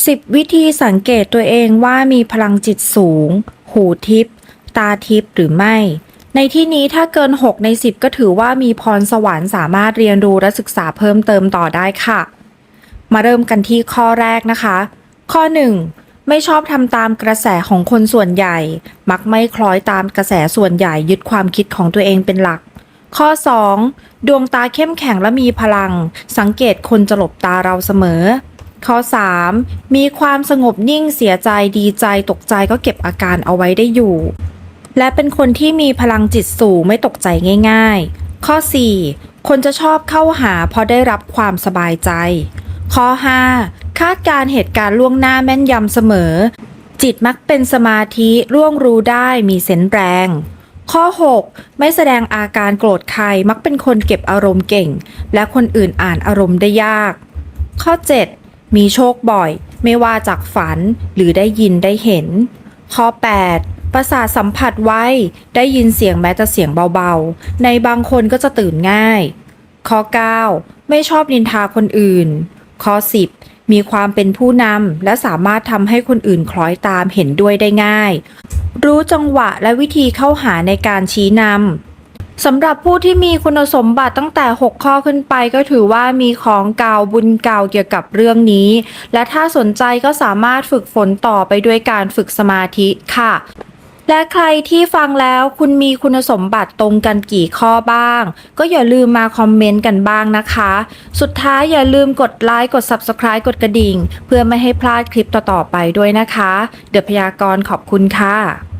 10 วิธีสังเกตตัวเองว่ามีพลังจิตสูง หูทิพตาทิพหรือไม่ ในที่นี้ถ้าเกิน 6 ใน 10 ก็ถือว่ามีพรสวรรค์สามารถเรียนรู้และศึกษาเพิ่มเติมต่อได้ค่ะ มาเริ่มกันที่ข้อแรกนะคะ ข้อ 1 ไม่ชอบทำตามกระแสของคนส่วนใหญ่ มักไม่คล้อยตามกระแสส่วนใหญ่ยึดความคิดของตัวเองเป็นหลัก ข้อ 2 ดวงตาเข้มแข็งและมีพลัง สังเกตคนจะหลบตาเราเสมอ ข้อ 3 มีความสงบนิ่งเสียใจดีใจตกใจก็เก็บอาการเอาไว้ได้อยู่ และเป็นคนที่มีพลังจิตสูงไม่ตกใจง่าย ๆ ข้อ 4 คนจะชอบเข้าหาเพราะได้รับความสบายใจ ข้อ 5 คาดการเหตุการณ์ล่วงหน้าแม่นยำเสมอ จิตมักเป็นสมาธิร่วงรู้ได้มีเซนส์แรงข้อ 6 ไม่แสดงอาการโกรธใครมักเป็นคนเก็บอารมณ์เก่ง และคนอื่นอ่านอารมณ์ได้ยาก ข้อ 7 มีโชคบ่อย ไม่ว่าจากฝันหรือได้ยินได้เห็น ข้อ 8 ประสาทสัมผัสไว้ ได้ยินเสียงแม้แต่เสียงเบาๆ ในบางคนก็จะตื่นง่าย ข้อ 9 ไม่ชอบนินทาคนอื่น ข้อ 10 มีความเป็นผู้นำและสามารถทำให้คนอื่นคล้อยตามเห็นด้วยได้ง่าย รู้จังหวะและวิธีเข้าหาในการชี้นำ สำหรับผู้ที่มีคุณสมบัติตั้งแต่ 6 ข้อขึ้นไปก็ถือว่ามีของเก่าบุญเก่าเกี่ยวกับเรื่องนี้ และถ้าสนใจก็สามารถฝึกฝนต่อไปด้วยการฝึกสมาธิค่ะ และใครที่ฟังแล้วคุณมีคุณสมบัติตรงกันกี่ข้อบ้าง ก็อย่าลืมมาคอมเมนต์กันบ้างนะคะ สุดท้ายอย่าลืมกดไลค์กด Subscribe กดกระดิ่ง เพื่อไม่ให้พลาดคลิปต่อๆไปด้วยนะคะ เดือพยากรขอบคุณค่ะ